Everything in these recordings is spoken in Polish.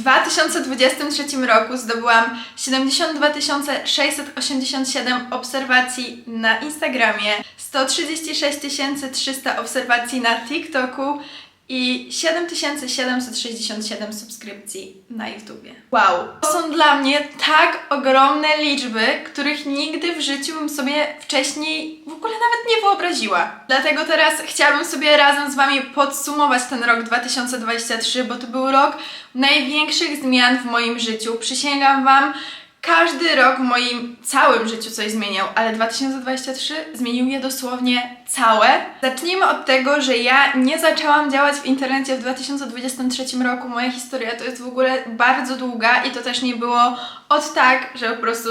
2023 roku zdobyłam 72 687 obserwacji na Instagramie, 136 300 obserwacji na TikToku i 7767 subskrypcji na YouTubie. Wow! To są dla mnie tak ogromne liczby, których nigdy w życiu bym sobie wcześniej w ogóle nawet nie wyobraziła. Dlatego teraz chciałabym sobie razem z Wami podsumować ten rok 2023, bo to był rok największych zmian w moim życiu. Przysięgam Wam, każdy rok w moim całym życiu coś zmieniał, ale 2023 zmienił je dosłownie całe. Zacznijmy od tego, że ja nie zaczęłam działać w internecie w 2023 roku. Moja historia to jest w ogóle bardzo długa i to też nie było od tak, że po prostu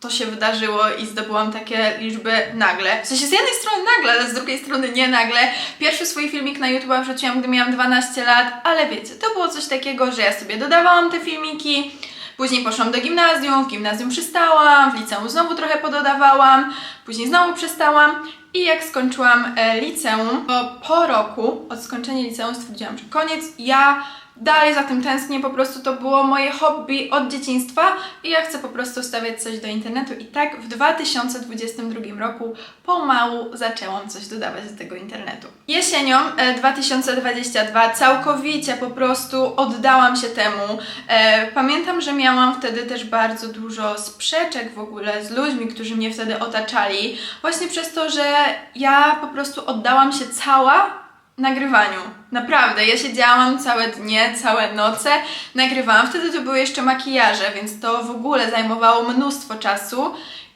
to się wydarzyło i zdobyłam takie liczby nagle. W sensie z jednej strony nagle, ale z drugiej strony nie nagle. Pierwszy swój filmik na YouTube wrzuciłam, gdy miałam 12 lat, ale wiecie, to było coś takiego, że ja sobie dodawałam te filmiki, Później poszłam do gimnazjum, w gimnazjum przystałam, w liceum znowu trochę pododawałam, później znowu przestałam i jak skończyłam e, liceum, to po roku od skończenia liceum stwierdziłam, że koniec, ja dalej za tym tęsknię, po prostu to było moje hobby od dzieciństwa i ja chcę po prostu stawiać coś do internetu i tak w 2022 roku pomału zaczęłam coś dodawać do tego internetu. Jesienią e, 2022 całkowicie po prostu oddałam się temu. E, pamiętam, że miałam wtedy też bardzo dużo sprzeczek w ogóle z ludźmi, którzy mnie wtedy otaczali, właśnie przez to, że ja po prostu oddałam się cała nagrywaniu. Naprawdę, ja siedziałam całe dnie, całe noce, nagrywałam. Wtedy to były jeszcze makijaże, więc to w ogóle zajmowało mnóstwo czasu.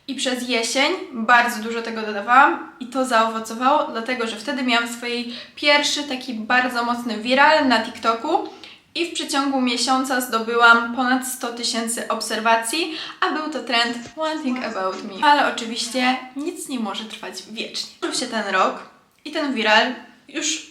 I przez jesień bardzo dużo tego dodawałam i to zaowocowało, dlatego że wtedy miałam swój pierwszy taki bardzo mocny viral na TikToku i w przeciągu miesiąca zdobyłam ponad 100 tysięcy obserwacji, a był to trend One Thing About Me. Ale oczywiście nic nie może trwać wiecznie. Skończył się ten rok i ten viral już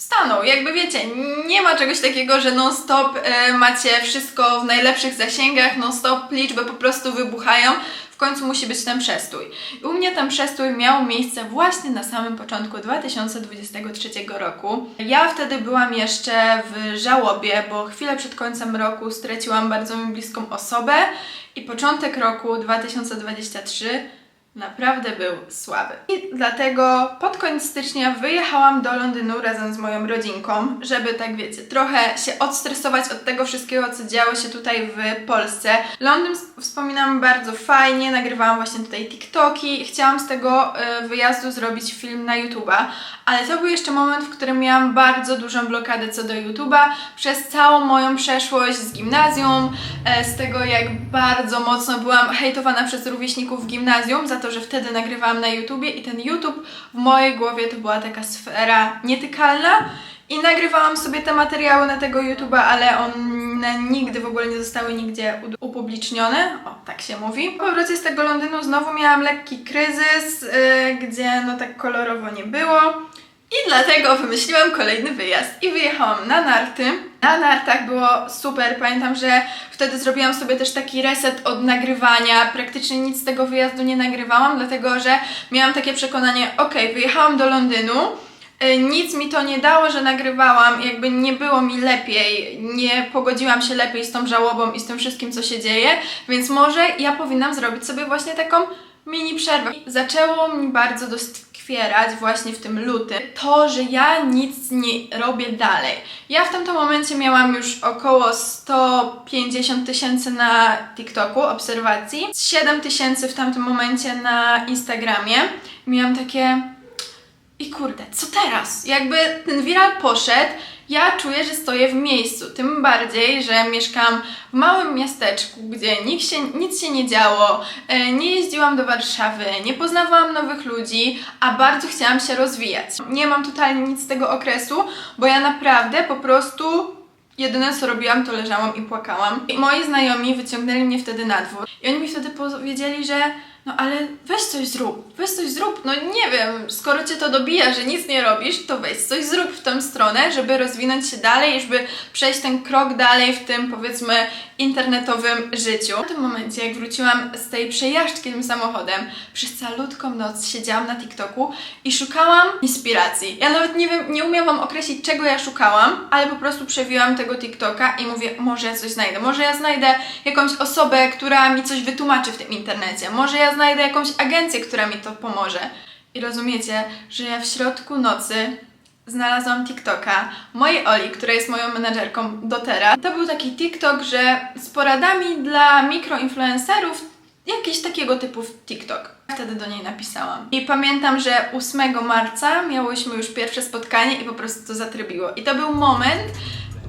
stanął. Jakby wiecie, nie ma czegoś takiego, że non-stop e, macie wszystko w najlepszych zasięgach, non-stop liczby po prostu wybuchają. W końcu musi być ten przestój. I u mnie ten przestój miał miejsce właśnie na samym początku 2023 roku. Ja wtedy byłam jeszcze w żałobie, bo chwilę przed końcem roku straciłam bardzo mi bliską osobę i początek roku 2023 naprawdę był słaby. I dlatego pod koniec stycznia wyjechałam do Londynu razem z moją rodzinką, żeby tak wiecie, trochę się odstresować od tego wszystkiego, co działo się tutaj w Polsce. Londyn wspominam bardzo fajnie, nagrywałam właśnie tutaj TikToki, chciałam z tego y, wyjazdu zrobić film na YouTube'a, ale to był jeszcze moment, w którym miałam bardzo dużą blokadę co do YouTube'a przez całą moją przeszłość z gimnazjum, e, z tego jak bardzo mocno byłam hejtowana przez rówieśników w gimnazjum za to, że wtedy nagrywałam na YouTubie i ten YouTube w mojej głowie to była taka sfera nietykalna i nagrywałam sobie te materiały na tego YouTube'a, ale one nigdy w ogóle nie zostały nigdzie upublicznione. O, tak się mówi. Po powrocie z tego Londynu znowu miałam lekki kryzys, yy, gdzie no tak kolorowo nie było. I dlatego wymyśliłam kolejny wyjazd i wyjechałam na narty. Na nartach było super. Pamiętam, że wtedy zrobiłam sobie też taki reset od nagrywania. Praktycznie nic z tego wyjazdu nie nagrywałam, dlatego że miałam takie przekonanie, ok, wyjechałam do Londynu. y, Nic mi to nie dało, że nagrywałam, jakby nie było mi lepiej, nie pogodziłam się lepiej z tą żałobą i z tym wszystkim, co się dzieje, więc może ja powinnam zrobić sobie właśnie taką mini przerwę. Zaczęło mi bardzo doskwierać właśnie w tym lutym to, że ja nic nie robię dalej. Ja w tamtym momencie miałam już około 150 tysięcy na TikToku obserwacji, 7 tysięcy w tamtym momencie na Instagramie. Miałam takie i kurde, co teraz? Jakby ten viral poszedł, ja czuję, że stoję w miejscu. Tym bardziej, że mieszkam w małym miasteczku, gdzie nikt się, nic się nie działo, e, nie jeździłam do Warszawy, nie poznawałam nowych ludzi, a bardzo chciałam się rozwijać. Nie mam totalnie nic z tego okresu, bo ja naprawdę po prostu Jedyne co robiłam, to leżałam i płakałam. I moi znajomi wyciągnęli mnie wtedy na dwór. I oni mi wtedy powiedzieli, że no ale weź coś zrób, weź coś zrób, no nie wiem, skoro cię to dobija, że nic nie robisz, to weź coś zrób w tę stronę, żeby rozwinąć się dalej, żeby przejść ten krok dalej w tym, powiedzmy, internetowym życiu. W tym momencie, jak wróciłam z tej przejażdżki tym samochodem, przez calutką noc siedziałam na TikToku i szukałam inspiracji. Ja nawet nie wiem, nie umiem Wam określić, czego ja szukałam, ale po prostu przewiłam tego TikToka i mówię, może ja coś znajdę, może ja znajdę jakąś osobę, która mi coś wytłumaczy w tym internecie, może ja znajdę jakąś agencję, która mi to pomoże. I rozumiecie, że ja w środku nocy znalazłam TikToka mojej Oli, która jest moją menadżerką do teraz. To był taki TikTok, że z poradami dla mikroinfluencerów, jakiś takiego typu TikTok. Wtedy do niej napisałam. I pamiętam, że 8 marca miałyśmy już pierwsze spotkanie i po prostu to zatrybiło. I to był moment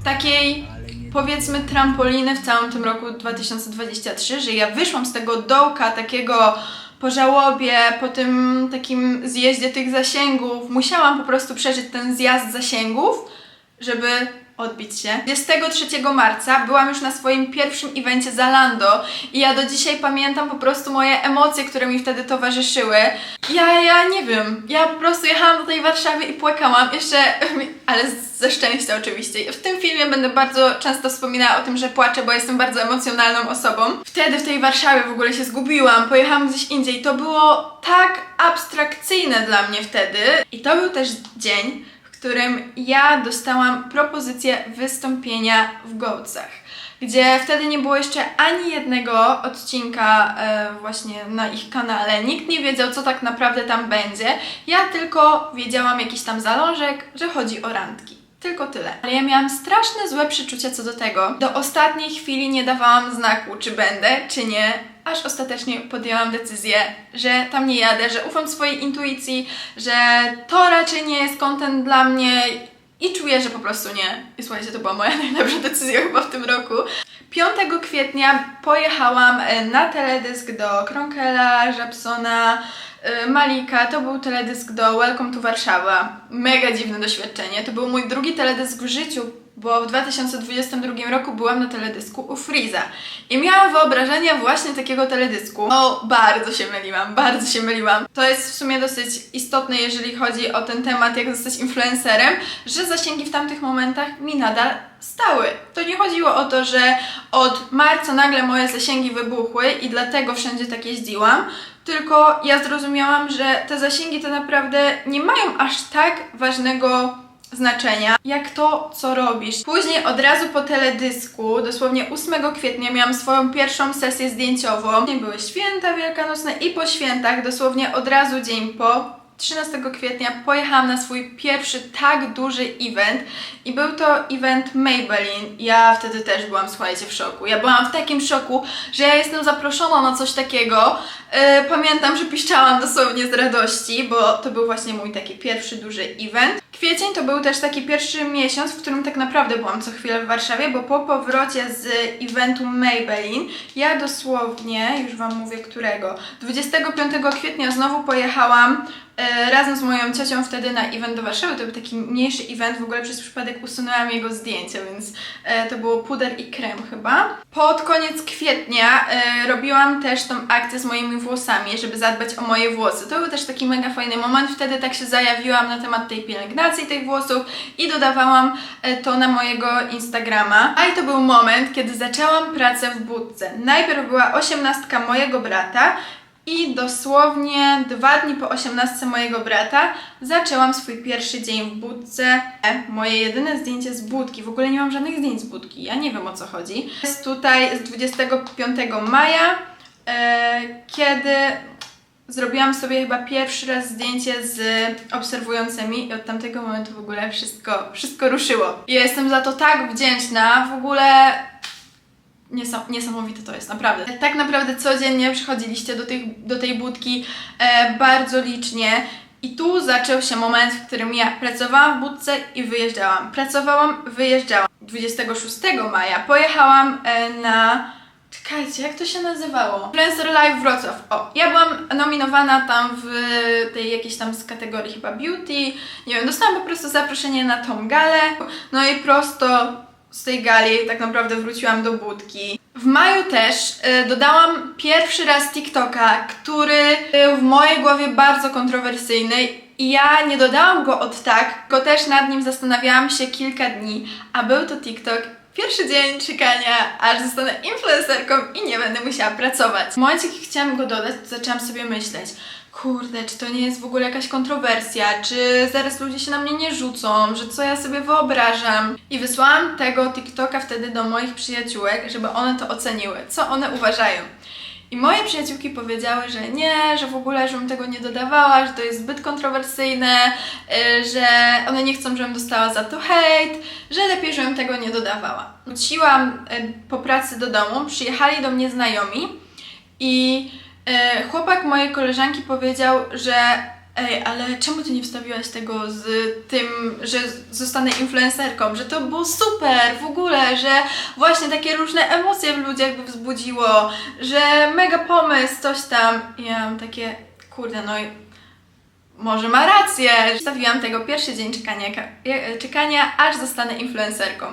takiej powiedzmy trampoliny w całym tym roku 2023, że ja wyszłam z tego dołka takiego po żałobie, po tym takim zjeździe tych zasięgów. Musiałam po prostu przeżyć ten zjazd zasięgów, żeby odbić się. 23 marca byłam już na swoim pierwszym evencie Zalando i ja do dzisiaj pamiętam po prostu moje emocje, które mi wtedy towarzyszyły. Ja, ja nie wiem, ja po prostu jechałam do tej Warszawy i płakałam, jeszcze, ale ze szczęścia oczywiście. W tym filmie będę bardzo często wspominała o tym, że płaczę, bo jestem bardzo emocjonalną osobą. Wtedy w tej Warszawie w ogóle się zgubiłam, pojechałam gdzieś indziej. To było tak abstrakcyjne dla mnie wtedy. I to był też dzień, którym ja dostałam propozycję wystąpienia w Gołcach. Gdzie wtedy nie było jeszcze ani jednego odcinka e, właśnie na ich kanale. Nikt nie wiedział, co tak naprawdę tam będzie. Ja tylko wiedziałam jakiś tam zalążek, że chodzi o randki. Tylko tyle. Ale ja miałam straszne złe przeczucia co do tego. Do ostatniej chwili nie dawałam znaku, czy będę, czy nie, aż ostatecznie podjęłam decyzję, że tam nie jadę, że ufam swojej intuicji, że to raczej nie jest content dla mnie i czuję, że po prostu nie. I słuchajcie, to była moja najlepsza decyzja chyba w tym roku. 5 kwietnia pojechałam e, na teledysk do Kronkela, Żabsona, e, Malika. To był teledysk do Welcome to Warszawa. Mega dziwne doświadczenie. To był mój drugi teledysk w życiu, bo w 2022 roku byłam na teledysku u Freeza i miałam wyobrażenia właśnie takiego teledysku. O, bardzo się myliłam, bardzo się myliłam. To jest w sumie dosyć istotne, jeżeli chodzi o ten temat, jak zostać influencerem, że zasięgi w tamtych momentach mi nadal stały. To nie chodziło o to, że od marca nagle moje zasięgi wybuchły i dlatego wszędzie tak jeździłam, tylko ja zrozumiałam, że te zasięgi to naprawdę nie mają aż tak ważnego znaczenia, jak to, co robisz. Później od razu po teledysku, dosłownie 8 kwietnia miałam swoją pierwszą sesję zdjęciową. Były święta wielkanocne i po świętach, dosłownie od razu dzień po 13 kwietnia pojechałam na swój pierwszy tak duży event i był to event Maybelline. Ja wtedy też byłam, słuchajcie, w szoku. Ja byłam w takim szoku, że ja jestem zaproszona na coś takiego. Yy, pamiętam, że piszczałam dosłownie z radości, bo to był właśnie mój taki pierwszy duży event. Kwiecień to był też taki pierwszy miesiąc, w którym tak naprawdę byłam co chwilę w Warszawie, bo po powrocie z eventu Maybelline ja dosłownie, już Wam mówię którego, 25 kwietnia znowu pojechałam razem z moją ciocią wtedy na event do Warszawy. To był taki mniejszy event, w ogóle przez przypadek usunęłam jego zdjęcie, więc e, to było puder i krem chyba. Pod koniec kwietnia e, robiłam też tą akcję z moimi włosami, żeby zadbać o moje włosy. To był też taki mega fajny moment, wtedy tak się zajawiłam na temat tej pielęgnacji tych włosów i dodawałam e, to na mojego Instagrama. A i to był moment, kiedy zaczęłam pracę w budce. Najpierw była osiemnastka mojego brata i dosłownie dwa dni po 18 mojego brata zaczęłam swój pierwszy dzień w budce. Moje jedyne zdjęcie z budki, w ogóle nie mam żadnych zdjęć z budki, ja nie wiem o co chodzi. Jest tutaj z 25 maja, e, kiedy zrobiłam sobie chyba pierwszy raz zdjęcie z obserwującymi i od tamtego momentu w ogóle wszystko, wszystko ruszyło. I jestem za to tak wdzięczna, w ogóle Niesam, niesamowite to jest, naprawdę. Tak naprawdę codziennie przychodziliście do, tych, do tej budki e, bardzo licznie. I tu zaczął się moment, w którym ja pracowałam w budce i wyjeżdżałam. Pracowałam, wyjeżdżałam. 26 maja pojechałam e, na. Czekajcie, jak to się nazywało? Influencer Live Wrocław. O, ja byłam nominowana tam w tej jakiejś tam z kategorii chyba beauty. Nie wiem, dostałam po prostu zaproszenie na tą galę. No i prosto z tej gali tak naprawdę wróciłam do budki. W maju też y, dodałam pierwszy raz TikToka, który był w mojej głowie bardzo kontrowersyjny i ja nie dodałam go od tak, tylko też nad nim zastanawiałam się kilka dni, a był to TikTok Pierwszy dzień czekania, aż zostanę influencerką i nie będę musiała pracować. W momencie, kiedy chciałam go dodać, to zaczęłam sobie myśleć, kurde, czy to nie jest w ogóle jakaś kontrowersja, czy zaraz ludzie się na mnie nie rzucą, że co ja sobie wyobrażam. I wysłałam tego TikToka wtedy do moich przyjaciółek, żeby one to oceniły, co one uważają. I moje przyjaciółki powiedziały, że nie, że w ogóle, żebym tego nie dodawała, że to jest zbyt kontrowersyjne, y, że one nie chcą, żebym dostała za to hejt, że lepiej, żebym tego nie dodawała. Wróciłam y, po pracy do domu, przyjechali do mnie znajomi i y, chłopak mojej koleżanki powiedział, że Ej, ale czemu ty nie wstawiłaś tego z tym, że zostanę influencerką? Że to było super w ogóle, że właśnie takie różne emocje w ludziach by wzbudziło, że mega pomysł, coś tam. I ja mam takie, kurde, no i może ma rację. Wstawiłam tego pierwszy dzień czekania, czekania aż zostanę influencerką.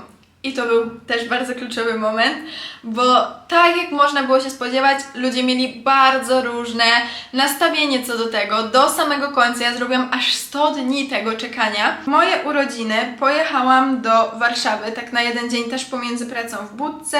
I to był też bardzo kluczowy moment, bo tak jak można było się spodziewać, ludzie mieli bardzo różne nastawienie co do tego. Do samego końca ja zrobiłam aż 100 dni tego czekania. Moje urodziny pojechałam do Warszawy, tak na jeden dzień też pomiędzy pracą w budce,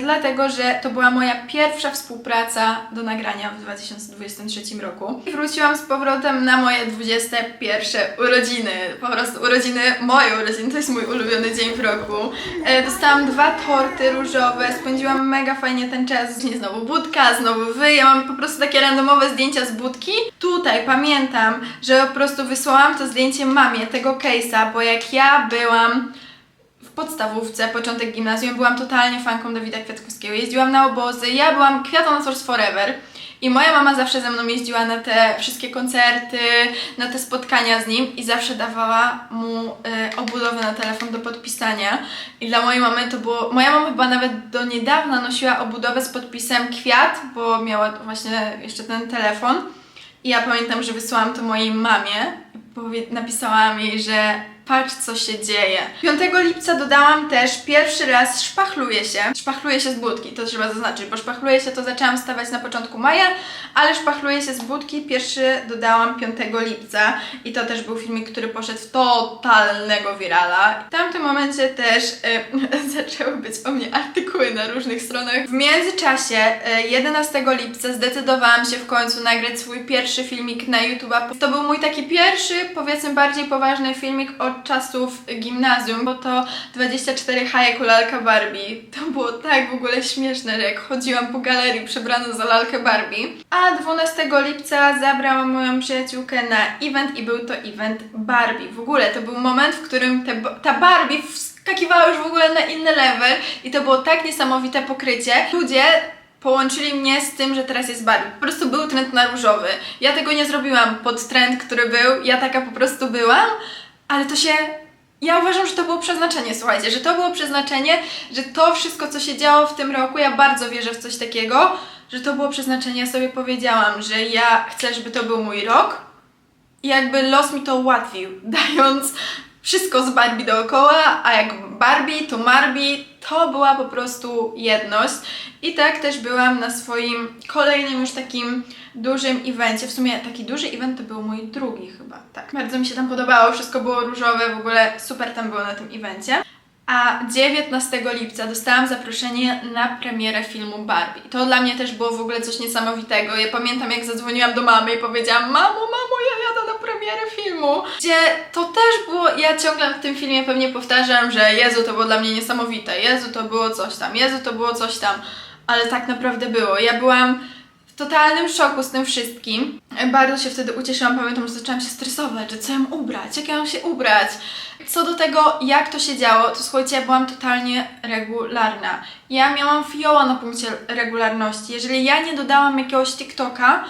dlatego że to była moja pierwsza współpraca do nagrania w 2023 roku. I wróciłam z powrotem na moje 21 urodziny. Po prostu urodziny, moje urodziny, to jest mój ulubiony dzień w roku. E, dostałam dwa torty różowe, spędziłam mega fajnie ten czas. Nie znowu budka, znowu wy. Ja mam po prostu takie randomowe zdjęcia z budki. Tutaj pamiętam, że po prostu wysłałam to zdjęcie mamie tego case'a, bo jak ja byłam podstawówce, początek gimnazjum, byłam totalnie fanką Dawida Kwiatkowskiego. Jeździłam na obozy, ja byłam Source Forever. I moja mama zawsze ze mną jeździła na te wszystkie koncerty, na te spotkania z nim i zawsze dawała mu y, obudowę na telefon do podpisania. I dla mojej mamy to było. Moja mama chyba nawet do niedawna nosiła obudowę z podpisem kwiat, bo miała właśnie jeszcze ten telefon. I ja pamiętam, że wysłałam to mojej mamie napisałam jej, że patrz co się dzieje. 5 lipca dodałam też pierwszy raz szpachluję się. Szpachluję się z budki, to trzeba zaznaczyć, bo szpachluję się to zaczęłam stawać na początku maja, ale szpachluję się z budki pierwszy dodałam 5 lipca i to też był filmik, który poszedł w totalnego wirala. W tamtym momencie też y, zaczęły być o mnie artykuły na różnych stronach. W międzyczasie y, 11 lipca zdecydowałam się w końcu nagrać swój pierwszy filmik na YouTube'a. To był mój taki pierwszy, powiedzmy bardziej poważny filmik od czasów gimnazjum, bo to 24 hajek u lalka Barbie. To było tak w ogóle śmieszne, że jak chodziłam po galerii przebrana za lalkę Barbie. A 12 lipca zabrałam moją przyjaciółkę na event i był to event Barbie. W ogóle to był moment, w którym te, ta Barbie wskakiwała już w ogóle na inny level i to było tak niesamowite pokrycie. Ludzie połączyli mnie z tym, że teraz jest Barbie. Po prostu był trend na różowy. Ja tego nie zrobiłam pod trend, który był, ja taka po prostu byłam, ale to się. Ja uważam, że to było przeznaczenie, słuchajcie, że to było przeznaczenie, że to wszystko, co się działo w tym roku, ja bardzo wierzę w coś takiego, że to było przeznaczenie. Ja sobie powiedziałam, że ja chcę, żeby to był mój rok i jakby los mi to ułatwił, dając wszystko z Barbie dookoła, a jak Barbie, to Marbie, to była po prostu jedność. I tak też byłam na swoim kolejnym już takim dużym evencie. W sumie taki duży event to był mój drugi chyba, tak. Bardzo mi się tam podobało, wszystko było różowe, w ogóle super tam było na tym evencie. A 19 lipca dostałam zaproszenie na premierę filmu Barbie. To dla mnie też było w ogóle coś niesamowitego. Ja pamiętam, jak zadzwoniłam do mamy i powiedziałam: Mamo, mamo, ja jadę na premierę filmu. Gdzie to też było. Ja ciągle w tym filmie pewnie powtarzam, że Jezu, to było dla mnie niesamowite. Jezu, to było coś tam. Jezu, to było coś tam. Ale tak naprawdę było. Ja byłam w totalnym szoku z tym wszystkim. Bardzo się wtedy ucieszyłam, pamiętam, że zaczęłam się stresować, że co ja mam ubrać, jak ja mam się ubrać. Co do tego, jak to się działo, to słuchajcie, ja byłam totalnie regularna. Ja miałam fioła na punkcie regularności. Jeżeli ja nie dodałam jakiegoś TikToka,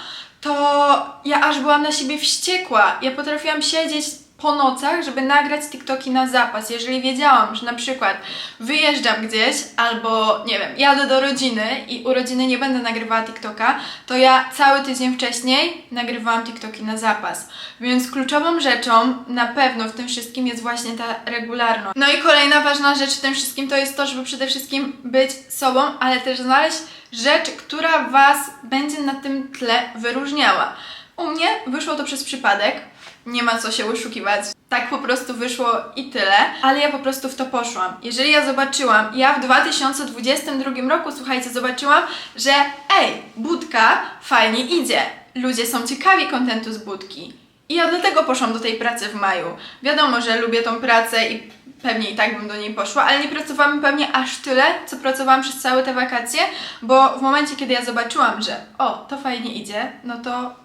to ja aż byłam na siebie wściekła. Ja potrafiłam siedzieć po nocach, żeby nagrać TikToki na zapas. Jeżeli wiedziałam, że na przykład wyjeżdżam gdzieś albo nie wiem, jadę do rodziny i u rodziny nie będę nagrywała TikToka, to ja cały tydzień wcześniej nagrywałam TikToki na zapas. Więc kluczową rzeczą na pewno w tym wszystkim jest właśnie ta regularność. No i kolejna ważna rzecz w tym wszystkim to jest to, żeby przede wszystkim być sobą, ale też znaleźć rzecz, która Was będzie na tym tle wyróżniała. U mnie wyszło to przez przypadek, nie ma co się wyszukiwać. Tak po prostu wyszło i tyle, ale ja po prostu w to poszłam. Jeżeli ja zobaczyłam, ja w 2022 roku, słuchajcie, zobaczyłam, że ej, budka fajnie idzie. Ludzie są ciekawi kontentu z budki. I ja dlatego poszłam do tej pracy w maju. Wiadomo, że lubię tą pracę i pewnie i tak bym do niej poszła, ale nie pracowałam pewnie aż tyle, co pracowałam przez całe te wakacje, bo w momencie, kiedy ja zobaczyłam, że o, to fajnie idzie, no to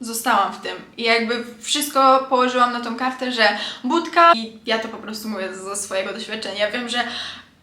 zostałam w tym. I jakby wszystko położyłam na tą kartę, że budka i ja to po prostu mówię ze swojego doświadczenia. Wiem, że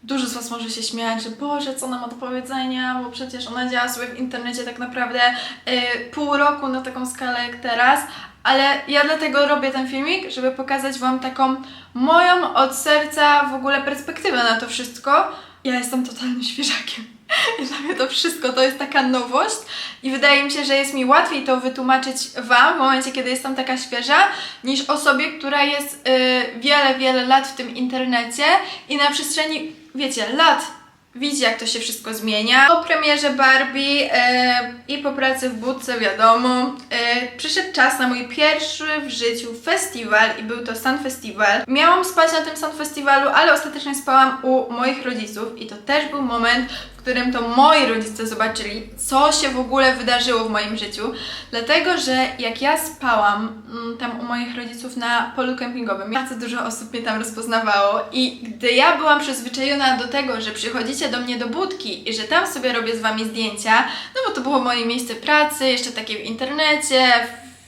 dużo z Was może się śmiać, że Boże, co ona ma do powiedzenia, bo przecież ona działa sobie w internecie tak naprawdę yy, pół roku na taką skalę jak teraz, ale ja dlatego robię ten filmik, żeby pokazać Wam taką moją od serca w ogóle perspektywę na to wszystko. Ja jestem totalnym świeżakiem. Dla mnie to wszystko to jest taka nowość i wydaje mi się, że jest mi łatwiej to wytłumaczyć Wam w momencie, kiedy jestem taka świeża, niż osobie, która jest y, wiele, wiele lat w tym internecie i na przestrzeni, wiecie, lat widzi, jak to się wszystko zmienia. Po premierze Barbie e, i po pracy w budce, wiadomo, e, przyszedł czas na mój pierwszy w życiu festiwal i był to Sun Festival. Miałam spać na tym Sun Festiwalu, ale ostatecznie spałam u moich rodziców i to też był moment, którym to moi rodzice zobaczyli, co się w ogóle wydarzyło w moim życiu. Dlatego, że jak ja spałam mm, tam u moich rodziców na polu kempingowym, bardzo dużo osób mnie tam rozpoznawało i gdy ja byłam przyzwyczajona do tego, że przychodzicie do mnie do budki i że tam sobie robię z wami zdjęcia, no bo to było moje miejsce pracy, jeszcze takie w internecie,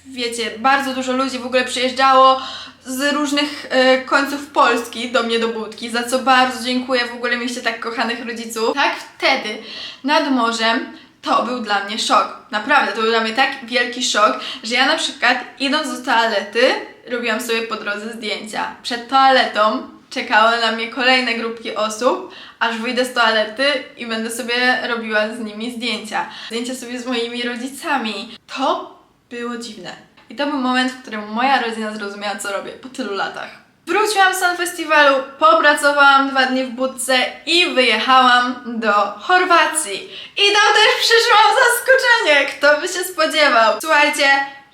wiecie, bardzo dużo ludzi w ogóle przyjeżdżało z różnych e, końców Polski do mnie do budki, za co bardzo dziękuję, w ogóle mieliście tak kochanych rodziców. Tak wtedy nad morzem to był dla mnie szok. Naprawdę, to był dla mnie tak wielki szok, że ja na przykład idąc do toalety, robiłam sobie po drodze zdjęcia. Przed toaletą czekały na mnie kolejne grupki osób, aż wyjdę z toalety i będę sobie robiła z nimi zdjęcia. Zdjęcia sobie z moimi rodzicami. To było dziwne. I to był moment, w którym moja rodzina zrozumiała, co robię po tylu latach. Wróciłam z Sun Festiwalu, popracowałam dwa dni w budce i wyjechałam do Chorwacji. I tam też przeżyłam zaskoczenie, kto by się spodziewał. Słuchajcie,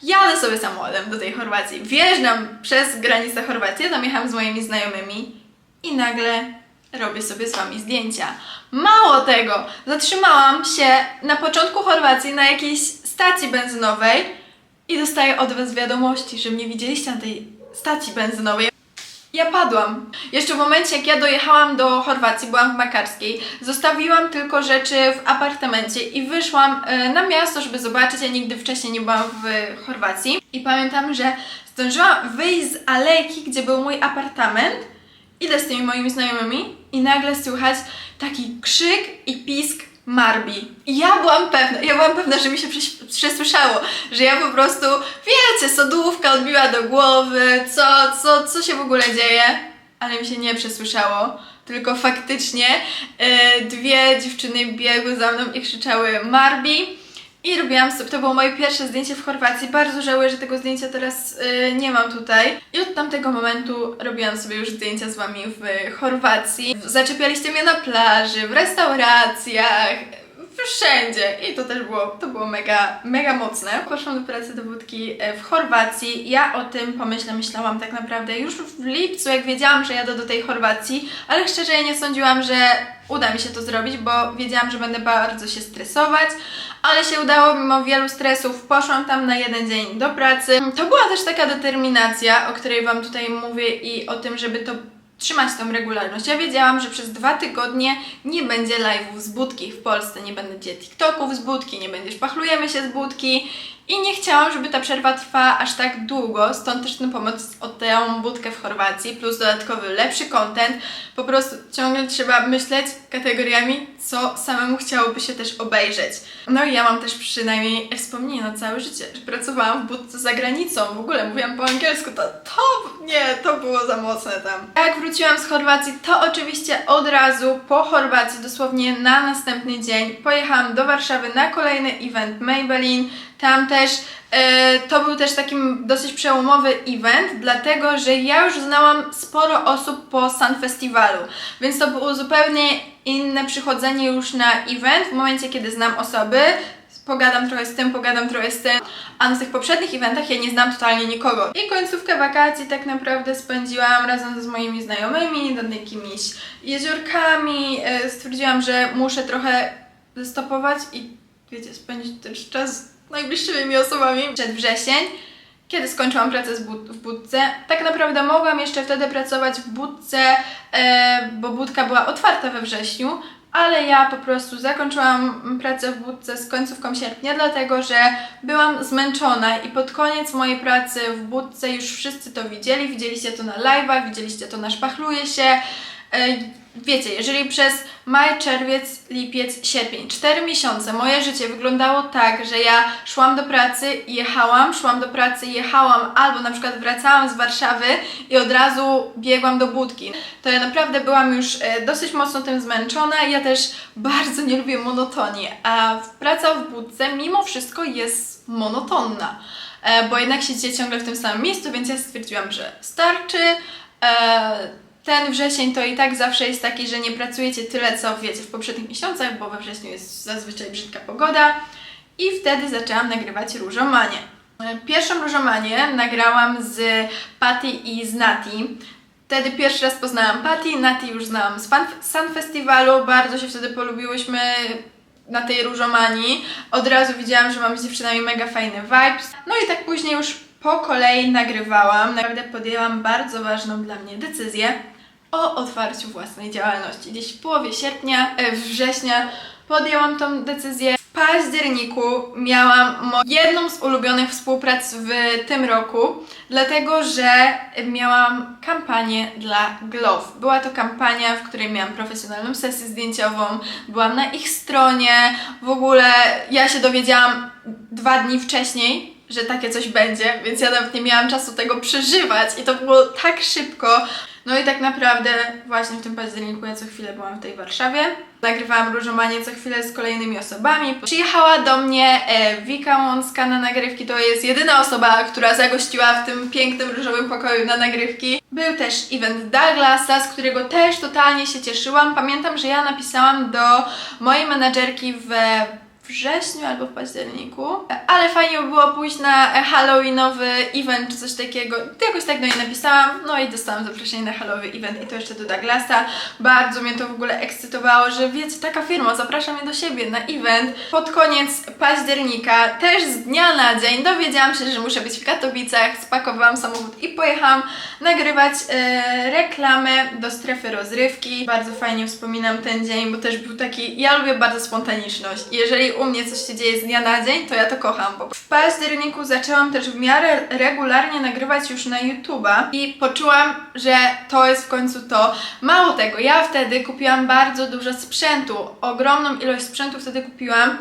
jadę sobie samochodem do tej Chorwacji, wjeżdżam przez granicę Chorwacji, tam jechałam z moimi znajomymi i nagle robię sobie z wami zdjęcia. Mało tego, zatrzymałam się na początku Chorwacji na jakiejś stacji benzynowej i dostaję od was wiadomości, że mnie widzieliście na tej stacji benzynowej. Ja padłam. Jeszcze w momencie, jak ja dojechałam do Chorwacji, byłam w Makarskiej, zostawiłam tylko rzeczy w apartamencie i wyszłam e, na miasto, żeby zobaczyć. Ja nigdy wcześniej nie byłam w Chorwacji. I pamiętam, że zdążyłam wyjść z alejki, gdzie był mój apartament. Idę z tymi moimi znajomymi i nagle słychać taki krzyk i pisk Marbi. Ja byłam pewna, ja byłam pewna, że mi się przesłyszało, że ja po prostu, wiecie, sodówka odbiła do głowy, co, co, co się w ogóle dzieje, ale mi się nie przesłyszało, tylko faktycznie e, dwie dziewczyny biegły za mną i krzyczały Marbi. I robiłam sobie, to było moje pierwsze zdjęcie w Chorwacji. Bardzo żałuję, że tego zdjęcia teraz y, nie mam tutaj. I od tamtego momentu robiłam sobie już zdjęcia z wami w Chorwacji. Zaczepialiście mnie na plaży, w restauracjach, wszędzie. I to też było, to było mega, mega mocne. Poszłam do pracy do wódki e, w Chorwacji. Ja o tym pomyśle myślałam tak naprawdę już w lipcu, jak wiedziałam, że jadę do tej Chorwacji, ale szczerze ja nie sądziłam, że uda mi się to zrobić, bo wiedziałam, że będę bardzo się stresować, ale się udało mimo wielu stresów. Poszłam tam na jeden dzień do pracy. To była też taka determinacja, o której Wam tutaj mówię i o tym, żeby to trzymać tą regularność. Ja wiedziałam, że przez dwa tygodnie nie będzie live'ów z budki w Polsce, nie będzie TikToków z budki, nie będzie szpachlujemy się z budki i nie chciałam, żeby ta przerwa trwała aż tak długo, stąd też ten pomysł o tę budkę w Chorwacji, plus dodatkowy lepszy content. Po prostu ciągle trzeba myśleć kategoriami, co samemu chciałoby się też obejrzeć. No i ja mam też przynajmniej wspomnienie na całe życie, że pracowałam w budce za granicą, w ogóle mówiłam po angielsku, to, to nie, to było za mocne tam. Jak wróciłam z Chorwacji, to oczywiście od razu po Chorwacji, dosłownie na następny dzień, pojechałam do Warszawy na kolejny event Maybelline. Tam też e, to był też takim dosyć przełomowy event, dlatego że ja już znałam sporo osób po Sun Festiwalu, więc to było zupełnie inne przychodzenie już na event w momencie, kiedy znam osoby. Pogadam trochę z tym, pogadam trochę z tym, a na tych poprzednich eventach ja nie znam totalnie nikogo. I końcówkę wakacji tak naprawdę spędziłam razem z moimi znajomymi nad jakimiś jeziorkami. E, Stwierdziłam, że muszę trochę stopować i wiecie, spędzić też czas najbliższymi osobami. Przed wrzesień, kiedy skończyłam pracę w budce, tak naprawdę mogłam jeszcze wtedy pracować w budce, e, bo budka była otwarta we wrześniu, ale ja po prostu zakończyłam pracę w budce z końcówką sierpnia, dlatego że byłam zmęczona i pod koniec mojej pracy w budce już wszyscy to widzieli, widzieliście to na live'ach, widzieliście to na szpachluje się. E, Wiecie, jeżeli przez maj, czerwiec, lipiec, sierpień, 4 miesiące moje życie wyglądało tak, że ja szłam do pracy, jechałam, szłam do pracy, jechałam, albo na przykład wracałam z Warszawy i od razu biegłam do budki, to ja naprawdę byłam już e, dosyć mocno tym zmęczona ja też bardzo nie lubię monotonii, a praca w budce mimo wszystko jest monotonna, e, bo jednak siedzicie ciągle w tym samym miejscu, więc ja stwierdziłam, że starczy. Ten wrzesień to i tak zawsze jest taki, że nie pracujecie tyle, co wiecie w poprzednich miesiącach, bo we wrześniu jest zazwyczaj brzydka pogoda. I wtedy zaczęłam nagrywać różomanie. Pierwszą różomanię nagrałam z Patty i z Nati. Wtedy pierwszy raz poznałam Patty, Nati już znałam z Sun Festiwalu, bardzo się wtedy polubiłyśmy na tej różomanii. Od razu widziałam, że mam z dziewczynami mega fajny vibes. No i tak później już po kolei nagrywałam. Naprawdę podjęłam bardzo ważną dla mnie decyzję o otwarciu własnej działalności. Gdzieś w połowie sierpnia, e, września podjęłam tą decyzję. W październiku miałam jedną z ulubionych współprac w tym roku, dlatego że miałam kampanię dla Glove. Była to kampania, w której miałam profesjonalną sesję zdjęciową, byłam na ich stronie, w ogóle ja się dowiedziałam dwa dni wcześniej, że takie coś będzie, więc ja nawet nie miałam czasu tego przeżywać i to było tak szybko. No i tak naprawdę właśnie w tym październiku ja co chwilę byłam w tej Warszawie. Nagrywałam różomanie co chwilę z kolejnymi osobami. Przyjechała do mnie e, Wika Łącka na nagrywki. To jest jedyna osoba, która zagościła w tym pięknym różowym pokoju na nagrywki. Był też event Douglasa, z którego też totalnie się cieszyłam. Pamiętam, że ja napisałam do mojej menadżerki we wrześniu albo w październiku, ale fajnie by było pójść na halloweenowy event czy coś takiego. Jakoś tak do niej napisałam, no i dostałam zaproszenie na halloweenowy event i to jeszcze do Douglasa. Bardzo mnie to w ogóle ekscytowało, że wiecie, taka firma zaprasza mnie do siebie na event. Pod koniec października, też z dnia na dzień, dowiedziałam się, że muszę być w Katowicach, spakowałam samochód i pojechałam nagrywać e, reklamę do strefy rozrywki. Bardzo fajnie wspominam ten dzień, bo też był taki, ja lubię bardzo spontaniczność jeżeli u mnie coś się dzieje z dnia na dzień, to ja to kocham. Bo w październiku zaczęłam też w miarę regularnie nagrywać już na YouTube'a i poczułam, że to jest w końcu to. Mało tego, ja wtedy kupiłam bardzo dużo sprzętu, ogromną ilość sprzętu wtedy kupiłam,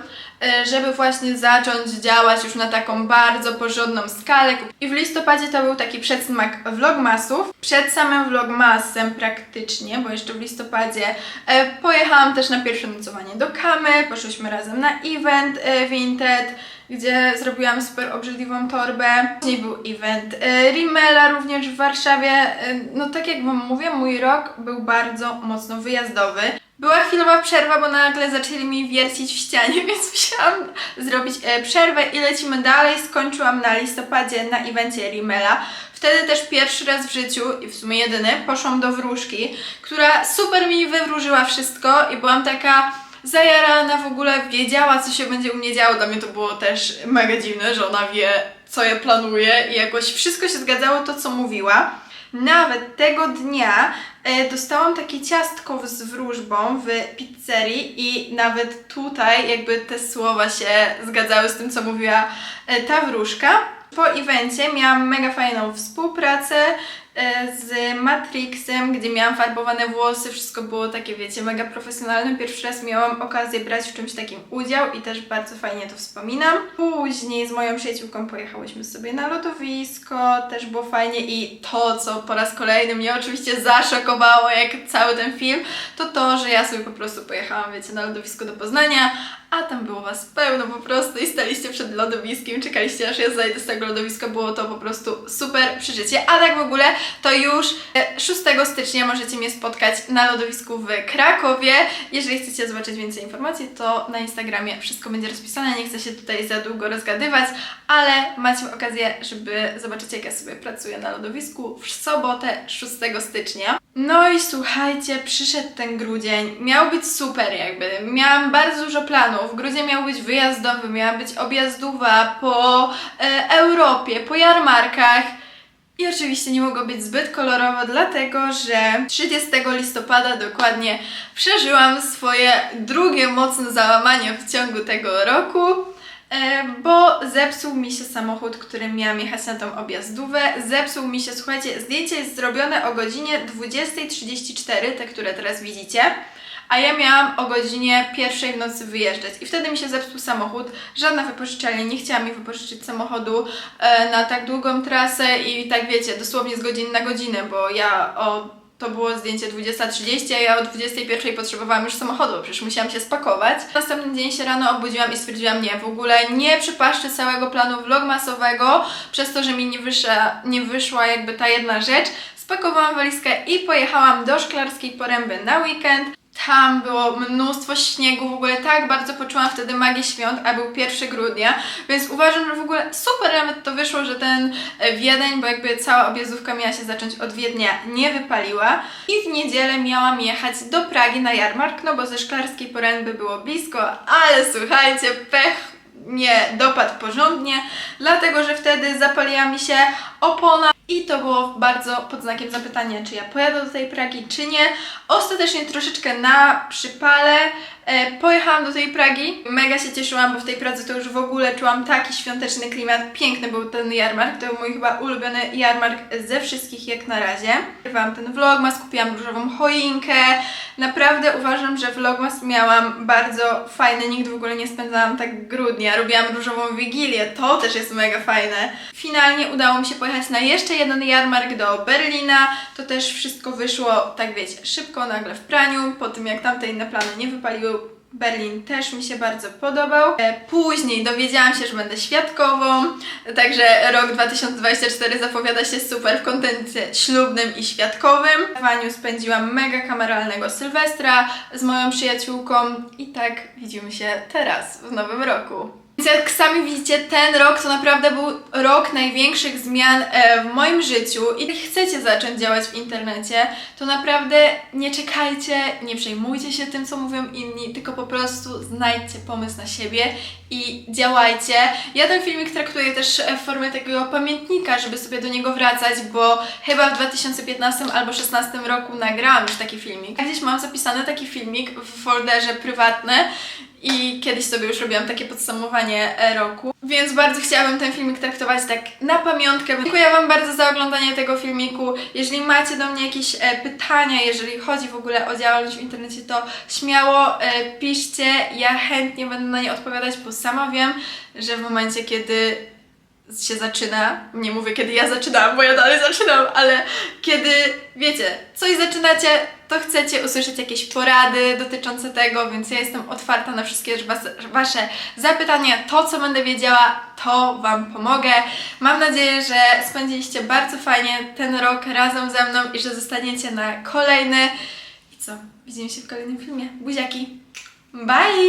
żeby właśnie zacząć działać już na taką bardzo porządną skalę. I w listopadzie to był taki przedsmak vlogmasów. Przed samym vlogmasem praktycznie, bo jeszcze w listopadzie e, pojechałam też na pierwsze nocowanie do Kamy, poszłyśmy razem na event e, Vinted, gdzie zrobiłam super obrzydliwą torbę. Później był event e, Rimmela również w Warszawie. E, no tak jak wam mówię, mój rok był bardzo mocno wyjazdowy. Była chwilowa przerwa, bo nagle zaczęli mi wiercić w ścianie, więc musiałam zrobić e, przerwę i lecimy dalej. Skończyłam na listopadzie na evencie Rimmela. Wtedy też pierwszy raz w życiu, i w sumie jedyny, poszłam do wróżki, która super mi wywróżyła wszystko i byłam taka zajarana w ogóle, wiedziała co się będzie u mnie działo. Dla mnie to było też mega dziwne, że ona wie co ja planuję i jakoś wszystko się zgadzało to co mówiła. Nawet tego dnia e, dostałam takie ciastko z wróżbą w pizzerii i nawet tutaj jakby te słowa się zgadzały z tym, co mówiła e, ta wróżka. Po evencie miałam mega fajną współpracę z Matrixem, gdzie miałam farbowane włosy, wszystko było takie, wiecie, mega profesjonalne. Pierwszy raz miałam okazję brać w czymś takim udział i też bardzo fajnie to wspominam. Później z moją przyjaciółką pojechałyśmy sobie na lodowisko, też było fajnie i to, co po raz kolejny mnie oczywiście zaszokowało, jak cały ten film, to to, że ja sobie po prostu pojechałam, wiecie, na lodowisko do Poznania, a tam było was pełno po prostu i staliście przed lodowiskiem, czekaliście aż ja zajdę z tego lodowiska, było to po prostu super przeżycie. A tak w ogóle to już e, 6 stycznia możecie mnie spotkać na lodowisku w Krakowie. Jeżeli chcecie zobaczyć więcej informacji, to na Instagramie wszystko będzie rozpisane, nie chcę się tutaj za długo rozgadywać, ale macie okazję, żeby zobaczyć jak ja sobie pracuję na lodowisku w sobotę 6 stycznia. No i słuchajcie, przyszedł ten grudzień. Miał być super jakby. Miałam bardzo dużo planów. Grudzień miał być wyjazdowy, miała być objazdowa po e, Europie, po jarmarkach. I oczywiście nie mogło być zbyt kolorowo, dlatego że 30 listopada dokładnie przeżyłam swoje drugie mocne załamanie w ciągu tego roku. E, bo zepsuł mi się samochód, którym miałam jechać na tą objazdówę. Zepsuł mi się, słuchajcie, zdjęcie jest zrobione o godzinie 20.34, te, które teraz widzicie. A ja miałam o godzinie pierwszej w nocy wyjeżdżać i wtedy mi się zepsuł samochód. Żadna wypożyczalnia nie chciała mi wypożyczyć samochodu e, na tak długą trasę i tak wiecie, dosłownie z godziny na godzinę, bo ja o to było zdjęcie 20.30, a ja o 21.00 potrzebowałam już samochodu, przecież musiałam się spakować. Następny dzień się rano obudziłam i stwierdziłam, nie, w ogóle nie przypaszczę całego planu vlogmasowego, przez to, że mi nie wyszła, nie wyszła jakby ta jedna rzecz. Spakowałam walizkę i pojechałam do Szklarskiej Poręby na weekend. Tam było mnóstwo śniegu, w ogóle tak bardzo poczułam wtedy magię świąt, a był 1 grudnia, więc uważam, że w ogóle super nawet to wyszło, że ten e, Wiedeń, bo jakby cała objazdówka miała się zacząć od Wiednia, nie wypaliła. I w niedzielę miałam jechać do Pragi na jarmark, no bo ze Szklarskiej Poręby było blisko, ale słuchajcie, pech nie dopadł porządnie, dlatego że wtedy zapaliła mi się opona i to było bardzo pod znakiem zapytania, czy ja pojadę do tej Pragi, czy nie. Ostatecznie troszeczkę na przypale pojechałam do tej Pragi. Mega się cieszyłam, bo w tej Pradze to już w ogóle czułam taki świąteczny klimat. Piękny był ten jarmark, to był mój chyba ulubiony jarmark ze wszystkich jak na razie. Nagrywałam ten vlogmas, kupiłam różową choinkę. Naprawdę uważam, że vlogmas miałam bardzo fajny, nigdy w ogóle nie spędzałam tak grudnia. Robiłam różową wigilię, to też jest mega fajne. Finalnie udało mi się pojechać na jeszcze jeden jarmark do Berlina. To też wszystko wyszło, tak wiecie, szybko, nagle w praniu. Po tym jak tamte inne plany nie wypaliły, Berlin też mi się bardzo podobał. E, Później dowiedziałam się, że będę świadkową, także rok 2024 zapowiada się super w kontencie ślubnym i świadkowym. W Waniu spędziłam mega kameralnego Sylwestra z moją przyjaciółką i tak widzimy się teraz, w nowym roku. Więc jak sami widzicie, ten rok to naprawdę był rok największych zmian e, w moim życiu i jak chcecie zacząć działać w internecie, to naprawdę nie czekajcie, nie przejmujcie się tym, co mówią inni, tylko po prostu znajdźcie pomysł na siebie i działajcie. Ja ten filmik traktuję też e, w formie takiego pamiętnika, żeby sobie do niego wracać, bo chyba w 2015 albo 2016 roku nagrałam już taki filmik. Gdzieś mam zapisany taki filmik w folderze prywatny i kiedyś sobie już robiłam takie podsumowanie e, roku, więc bardzo chciałabym ten filmik traktować tak na pamiątkę. Dziękuję Wam bardzo za oglądanie tego filmiku. Jeżeli macie do mnie jakieś e, pytania, jeżeli chodzi w ogóle o działalność w internecie, to śmiało e, piszcie, ja chętnie będę na nie odpowiadać, bo sama wiem, że w momencie, kiedy się zaczyna, nie mówię kiedy ja zaczynałam, bo ja dalej zaczynam, ale kiedy, wiecie, coś zaczynacie, to chcecie usłyszeć jakieś porady dotyczące tego, więc ja jestem otwarta na wszystkie was, Wasze zapytania. To, co będę wiedziała, to Wam pomogę. Mam nadzieję, że spędziliście bardzo fajnie ten rok razem ze mną i że zostaniecie na kolejny. I co? Widzimy się w kolejnym filmie. Buziaki! Bye!